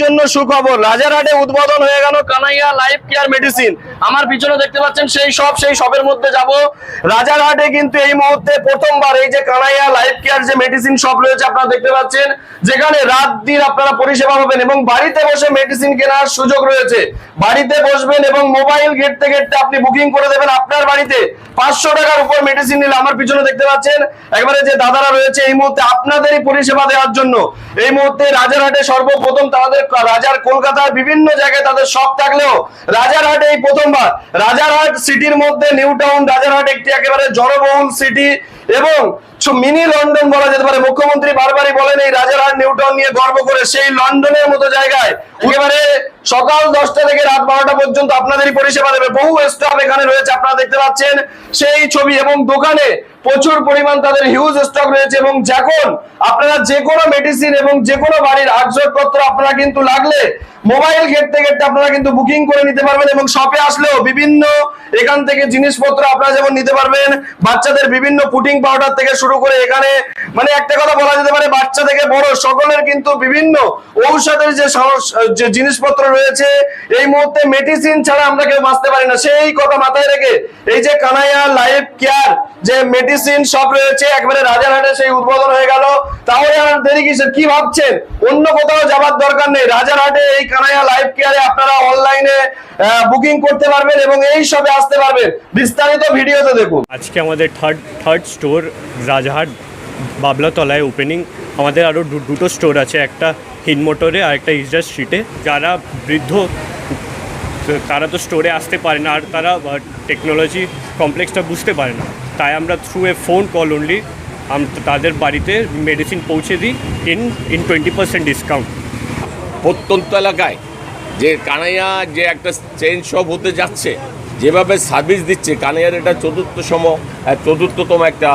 জন্য সুখবর। রাজারহাটে উদ্বোধন হয়ে গেল কানাইয়া লাইফ কেয়ার মেডিসিন। আমার পিছনে দেখতে পাচ্ছেন সেই সব, সেই শপের মধ্যে যাব। রাজারহাটে কিন্তু এই মুহূর্তে প্রথমবার এই যে কানাইয়া লাইফ কেয়ার যে মেডিসিন শপ রয়েছে আপনারা দেখতে পাচ্ছেন, যেখানে রাত দিন আপনারা পরিষেবা পাবেন এবং বাড়িতে বসে মেডিসিন কেনার সুযোগ রয়েছে। বাড়িতে বসবেন এবং মোবাইল ঘেটতে ঘেটতে আপনি বুকিং করে দেবেন আপনার বাড়িতে। পাঁচশো টাকার উপর মেডিসিন নিলে আমার পিছনে দেখতে পাচ্ছেন, একবারে যে দাদারা রয়েছে, এই মুহূর্তে আপনাদেরই পরিষেবা দেওয়ার জন্য। এই মুহূর্তে রাজারহাটে সর্বপ্রথম তাদের রাজার কলকাতার বিভিন্ন জায়গায় তাদের শপ থাকলেও রাজারহাটে এই প্রথমবার। রাজারহাট সিটির মধ্যে নিউ টাউন, রাজারহাট একটি একেবারে জনবহুল সিটি এবং মিনি লন্ডন বলা যেতে পারে। মুখ্যমন্ত্রী বারবারই বলেন, এই রাজারহাট নিউ টাউন নিয়ে গর্ব করে সেই লন্ডনের মতো জায়গায় একেবারে সকাল দশটা থেকে রাত বারোটা পর্যন্ত আপনাদেরই পরিষেবা দেবে। বহু স্টাফ এখানে রয়েছে, আপনারা দেখতে পাচ্ছেন সেই ছবি এবং দোকানে প্রচুর পরিমাণ তাদের হিউজ স্টক রয়েছে এবং যখন আপনারা যে কোনো মেডিসিন এবং যে কোনো বাড়ির আসবাবপত্র আপনারা কিন্তু লাগলে মোবাইল ঘেটতে ঘেটতে আপনারা কিন্তু বুকিং করে নিতে পারবেন এবং শপে আসলেও বিভিন্ন এখান থেকে জিনিসপত্র আপনারা যেমন নিতে পারবেন, বাচ্চাদের বিভিন্ন পুটিং পাউডার থেকে শুরু করে এখানে মানে একটা কথা বলা যেতে পারে, বাচ্চা থেকে বড় সকলের কিন্তু বিভিন্ন ঔষধের যে যে জিনিসপত্র রয়েছে, এই মুহূর্তে মেডিসিন ছাড়া আমরা কেউ বাঁচতে পারি না। সেই কথা মাথায় রেখে এই যে কানাইয়া লাইফ কেয়ার যে মেডিসিন সব রয়েছে, একবারে রাজারহাটে সেই উদ্বোধন হয়ে গেল। তাহলে আর দেরি কিসের? কি ভাবছেন? অন্য কোথাও যাবার দরকার নেই। রাজারহাটে এই কানাইয়া লাইফ কেয়ারে আপনারা অনলাইনে বুকিং করতে পারবেন এবং এই সবে আসতে পারবেন। বিস্তারিত ভিডিওতে দেখুন। আজকে আমাদের থার্ড থার্ড স্টোর রাজাহাট বাবলাতলায় ওপেনিং আমাদের আরও দুটো স্টোর আছে, একটা হিনমোটরে আর একটা ইজরা স্ট্রিটে যারা বৃদ্ধ, তারা তো স্টোরে আসতে পারে না, আর তারা টেকনোলজি কমপ্লেক্সটা বুঝতে পারে না। তাই আমরা through a phone call only তাদের বাড়িতে মেডিসিন পৌঁছে দিই in in twenty percent discount প্রত্যন্ত এলাকায় যে কানাইয়া যে একটা চেইন শপ হতে যাচ্ছে যেভাবে সার্ভিস দিচ্ছে কানাইয়ার এটা চতুর্থতম আহ, চতুর্থতম একটা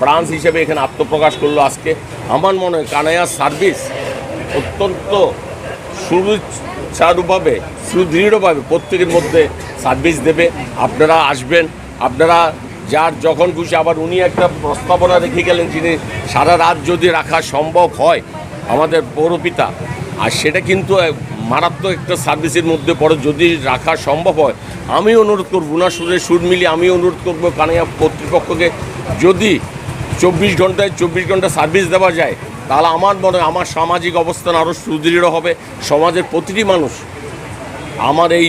ব্রাঞ্চ হিসেবে এখানে আত্মপ্রকাশ করল আজকে। আমার মনে হয় কানাইয়ার সার্ভিস অত্যন্ত সুচারুভাবে সুদৃঢ়ভাবে প্রত্যেকের মধ্যে সার্ভিস দেবে। আপনারা আসবেন আপনারা যার যখন খুশি, আবার উনি একটা প্রস্তাবনা রেখে গেলেন যিনি সারা রাত যদি রাখা সম্ভব হয় আমাদের পৌরপিতা। আর সেটা কিন্তু মারাত্মক একটা সার্ভিসের মধ্যে পড়ে, যদি রাখা সম্ভব হয়। আমি অনুরোধ করব না সুরে সুর মিলিয়ে আমি অনুরোধ করব কানাইয়া কর্তৃপক্ষকে, যদি চব্বিশ ঘন্টায় চব্বিশ ঘণ্টা সার্ভিস দেওয়া যায়, তাহলে আমার মনে হয় আমার সামাজিক অবস্থান আরও সুদৃঢ় হবে। সমাজের প্রতিটি মানুষ আমার এই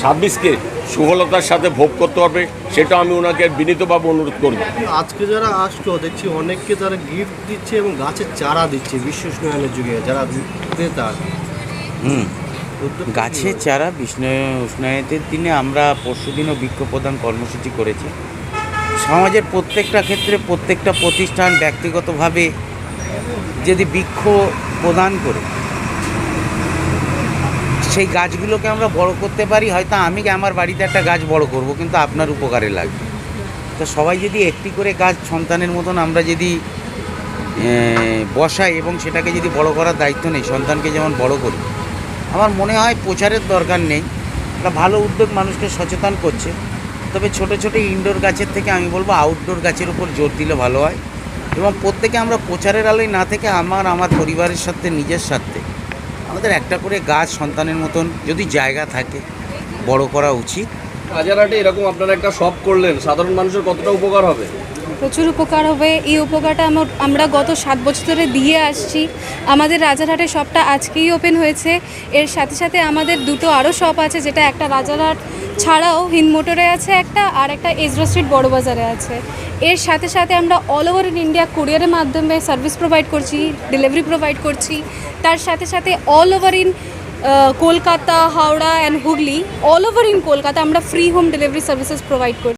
সার্ভিসকে সুফলতার সাথে ভোগ করতে পারবে সেটা আমি ওনাকে বিনীতভাবে অনুরোধ করব। আজকে যারা আসলো দেখছি অনেককে তারা গিফট দিচ্ছে এবং গাছের চারা দিচ্ছে বিশ্ব উষ্ণায়নের যুগে যারা ক্রেতা হুম। গাছের চারা বিষ্ণু উষ্ণায়তের দিনে আমরা পরশুদিনও বৃক্ষ প্রদান কর্মসূচি করেছি। সমাজের প্রত্যেকটা ক্ষেত্রে প্রত্যেকটা প্রতিষ্ঠান ব্যক্তিগতভাবে যদি বৃক্ষ প্রদান করে সেই গাছগুলোকে আমরা বড় করতে পারি, হয়তো আমি আমার বাড়িতে একটা গাছ বড় করব, কিন্তু আপনার উপকারে লাগবে। তো সবাই যদি একটি করে গাছ সন্তানের মতন আমরা যদি বসাই এবং সেটাকে যদি বড় করার দায়িত্ব নেই, সন্তানকে যেমন বড় করি, আমার মনে হয় প্রচারের দরকার নেই। একটা ভালো উদ্যোগ মানুষকে সচেতন করছে। তবে ছোট ছোট ইনডোর গাছের থেকে আমি বলব আউটডোর গাছের উপর জোর দিলে ভালো হয়। এবং প্রত্যেকে আমরা প্রচারের আলোয় না থেকে আমার আমার পরিবারের সাথে, নিজের স্বার্থে আমাদের একটা করে গাছ সন্তানের মতন যদি জায়গা থাকে, বড় করা উচিত। রাজারহাটে এরকম আপনারা একটা শপ করলেন, সাধারণ মানুষের কতটা উপকার হবে? প্রচুর উপকার হবে। এই উপকারটা আমর- গত সাত বছর ধরে দিয়ে আসছি। আমাদের রাজারহাটে শপটা আজকেই ওপেন হয়েছে। এর সাথে সাথে আমাদের দুটো আরও শপ আছে, যেটা একটা রাজারহাট ছাড়াও হিন মোটরে আছে একটা, আর একটা এজরো স্ট্রিট বড়বাজারে আছে। এর সাথে সাথে আমরা অল ওভার ইন ইন্ডিয়া কুরিয়ারের মাধ্যমে সার্ভিস প্রোভাইড করছি ডেলিভারি প্রোভাইড করছি। তার সাথে সাথে all over in Kolkata, Howrah and Hooghly all over in Kolkata আমরা free home delivery services provide করছি।